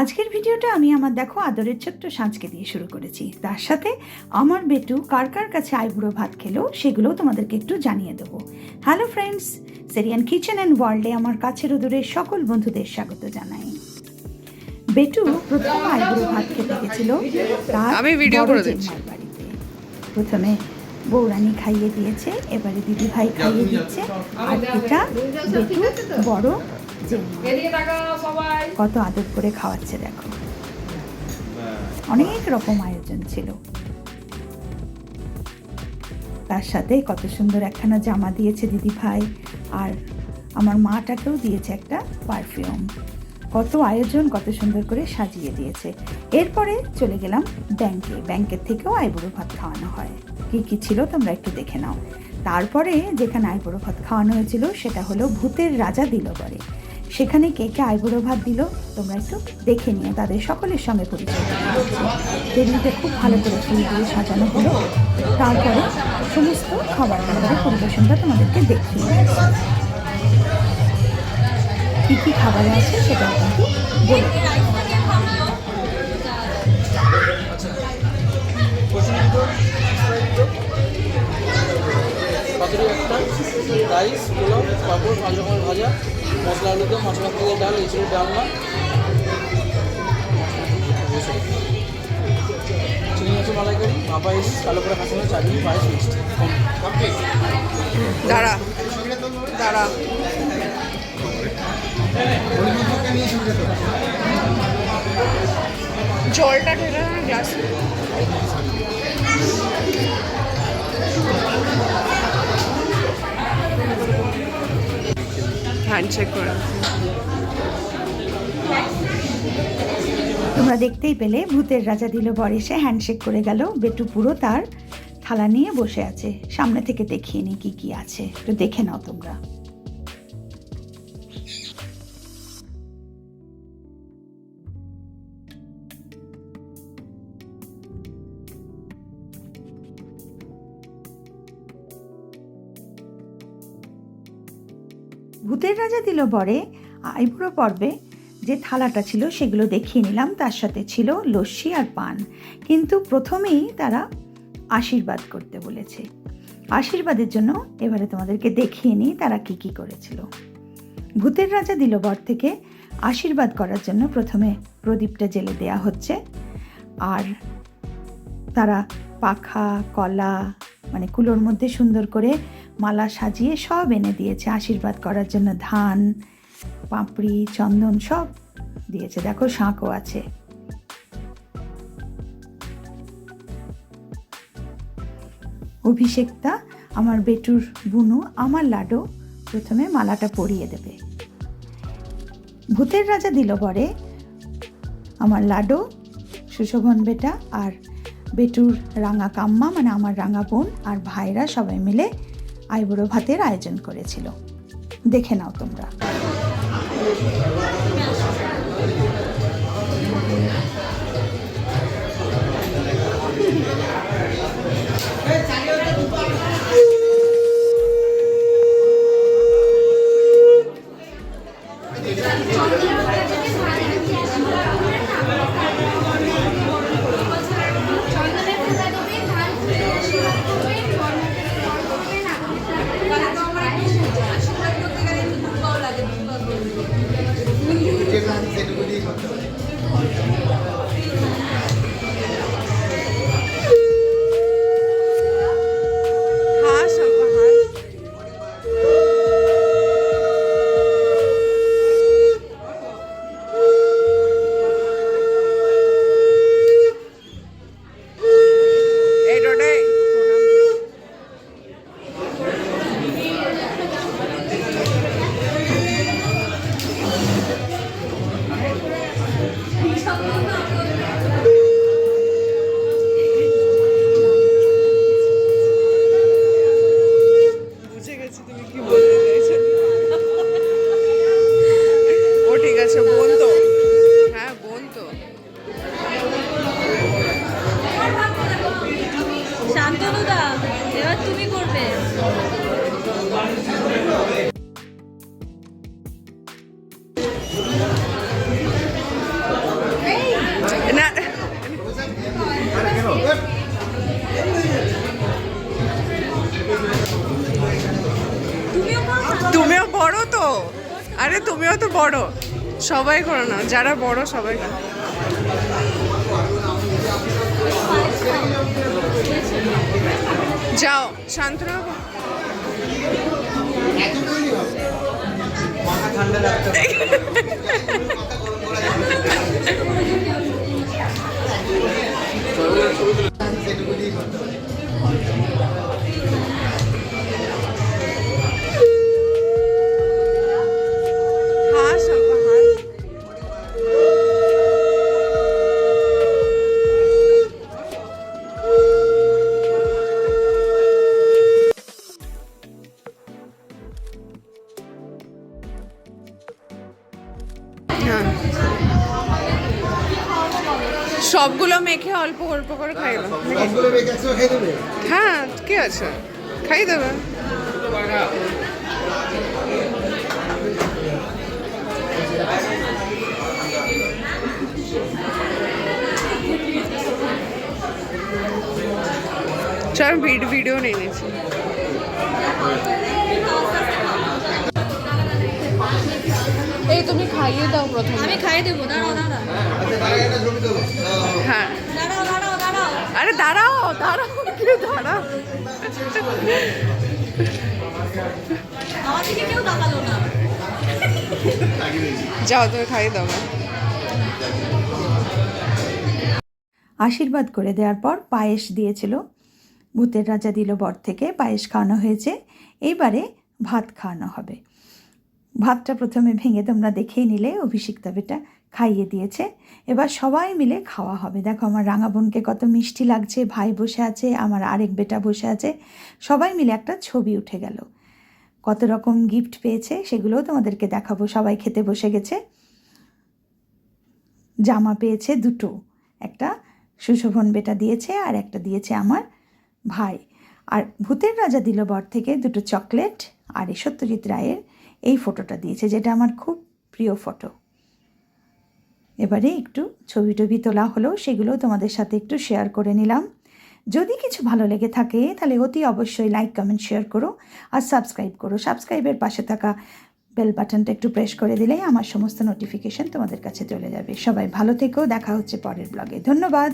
আজকের ভিডিওটা আমি আমার দেখো আদরের ছোট্ট সাঁজকে দিয়ে শুরু করেছি। তার সাথে আমার বেটু কার কার কাছে আইবুড়ো ভাত খেলো সেগুলোও তোমাদেরকে একটু জানিয়ে দেবো। হ্যালো ফ্রেন্ডস সেরিয়ান কিচেন অ্যান্ড ওয়ার্ল্ডে আমার কাছের দূরের সকল বন্ধুদের স্বাগত জানাই। বেটু প্রথম আইবুড়ো ভাত খেতে গেছিল তার আমি ভিডিও করে দিচ্ছি। বাড়িতে। প্রথমে বৌরানি খাইয়ে দিয়েছে এবারে দিদি ভাই খাইয়ে দিচ্ছে আর এটা বেটু বড় কত আদর করে খাওয়াচ্ছে দেখো। অনেক রকম আয়োজন ছিল। তার সাথে কত সুন্দর একখানা জামা দিয়েছে দিদি ভাই আর আমার মাটাকেও দিয়েছে একটা পারফিউম কত আয়োজন কত সুন্দর করে সাজিয়ে দিয়েছে। এরপরে চলে গেলাম ব্যাংকে ব্যাংকের থেকেও আইবুড়ো ভাত খাওয়ানো হয়। কি কি ছিল তোমরা একটু দেখে নাও। তারপরে যেখানে আইবুড়ো ভাত খাওয়ানো হয়েছিল সেটা হলো ভূতের রাজা দিল বরে সেখানে কে কে আইবুড়ো ভাত দিল, তোমরা একটু দেখে নিও, তাদের সকলের সঙ্গে পরিচয় টেবিলটা খুব ভালো করে ফুল দিয়ে সাজানো হলো তারপরে সমস্ত খাবার দাবারের পরিবেশনটা তোমাদেরকে দেখিয়ে। কী কী খাবার আছে সেটা কিন্তু বলে। পাতুরি একটা, রাইস, পোলাও, পাঁপড় পাঁচ রকমের ভাজা, মশলা আলু দম মাছ মাথা ডাল এঁচড়ের ডালনা চিনি মাছের মালাইকারি মাপা ইস কালো করে হাসানো চাটনি, পায়েস মিষ্টি। দাঁড়া দাঁড়া। জলটা ঢেলে না গ্লাস। তোমরা দেখতেই পেলে, ভূতের রাজা দিল বর এসে হ্যান্ডশেক করে গেল। বেটু পুরো তার থালা নিয়ে বসে আছে। সামনে থেকে দেখিয়ে নি কি কি আছে। একটু দেখে নাও তোমরা। ভূতের রাজা দিল বরে, আইবুড়ো পর্বে যে থালাটা ছিল সেগুলো দেখিয়ে নিলাম, তার সাথে ছিল লস্যি আর পান। কিন্তু প্রথমেই তারা আশীর্বাদ করতে বলেছে। আশীর্বাদের জন্য এবারে তোমাদেরকে দেখিয়ে নিই তারা কি কি করেছিল। ভূতের রাজা দিল বর থেকে আশীর্বাদ করার জন্য প্রথমে প্রদীপটা জেলে দেয়া হচ্ছে। আর তারা পাখা, কলা মানে কুলোর মধ্যে সুন্দর করে মালা সাজিয়ে সব এনে দিয়েছে। আশীর্বাদ করার জন্য ধান, পাপড়ি, চন্দন সব দিয়েছে। দেখো শাঁকও আছে। অভিষেকটা আমার বেটুর বুনু, আমার লাডো প্রথমে মালাটা পরিয়ে দেবে। ভূতের রাজা দিল বরে আমার লাডো সুশোভন বেটা আর বেটুর রাঙা কাম্মা মানে আমার রাঙা বোন আর ভাইরা সবাই মিলে আইবুড়ো ভাতের আয়োজন করেছিল। দেখে নাও তোমরা। তুমিও বড় তো? আরে তুমিও তো বড়। সবাই করো না যারা বড় সবাই করো। যাও শান্তনু ঠান্ডা সবগুলো মেখে অল্প অল্প করে খেয়ে দেবে? হ্যাঁ কি আছে? খাই দেবে। ভিডিও ভিডিও নিয়ে নিয়েছি এই তুমি খাইয়ে দাও প্রথমে। আমি খাইয়ে দেবো দাঁড়াও দাঁড়াও। আচ্ছা হ্যাঁ আরে দাঁড়াও দাঁড়াও কি দাঁড়াও। যাও তুমি খাইয়ে দাও। আশীর্বাদ করে দেওয়ার পর পায়েস দিয়েছিল। ভূতের রাজা দিল বর থেকে পায়েস খাওয়ানো হয়েছে। এইবারে ভাত খাওয়ানো হবে। ভাতটা প্রথমে ভেঙে তোমরা দেখেই নিলে, অভিষিক্তা বেটা খাইয়ে দিয়েছে। এবার সবাই মিলে খাওয়া হবে। দেখো আমার রাঙা বোনকে কত মিষ্টি লাগছে, ভাই বসে আছে, আমার আরেক বেটা বসে আছে। সবাই মিলে একটা ছবি উঠে গেল। কত রকম গিফট পেয়েছে সেগুলোও তোমাদেরকে দেখাবো। সবাই খেতে বসে গেছে। জামা পেয়েছে দুটো। একটা সুশোভন বেটা দিয়েছে আর একটা দিয়েছে আমার ভাই। আর ভূতের রাজা দিল বর থেকে দুটো চকলেট আর এই সত্যজিৎ রায়ের এই ফটোটা দিয়েছে, যেটা আমার খুব প্রিয় ফটো। এবারে একটু ছবি টবি তোলা হলো, সেগুলো তোমাদের সাথে একটু শেয়ার করে নিলাম। যদি কিছু ভালো লেগে থাকে, তাহলে অতি অবশ্যই লাইক কমেন্ট শেয়ার করো আর সাবস্ক্রাইব করো। সাবস্ক্রাইবের পাশে থাকা বেল বাটনটা একটু প্রেস করে দিলেই আমার সমস্ত নোটিফিকেশন তোমাদের কাছে চলে যাবে। সবাই ভালো থেকেও দেখা হচ্ছে পরের ব্লগে ধন্যবাদ!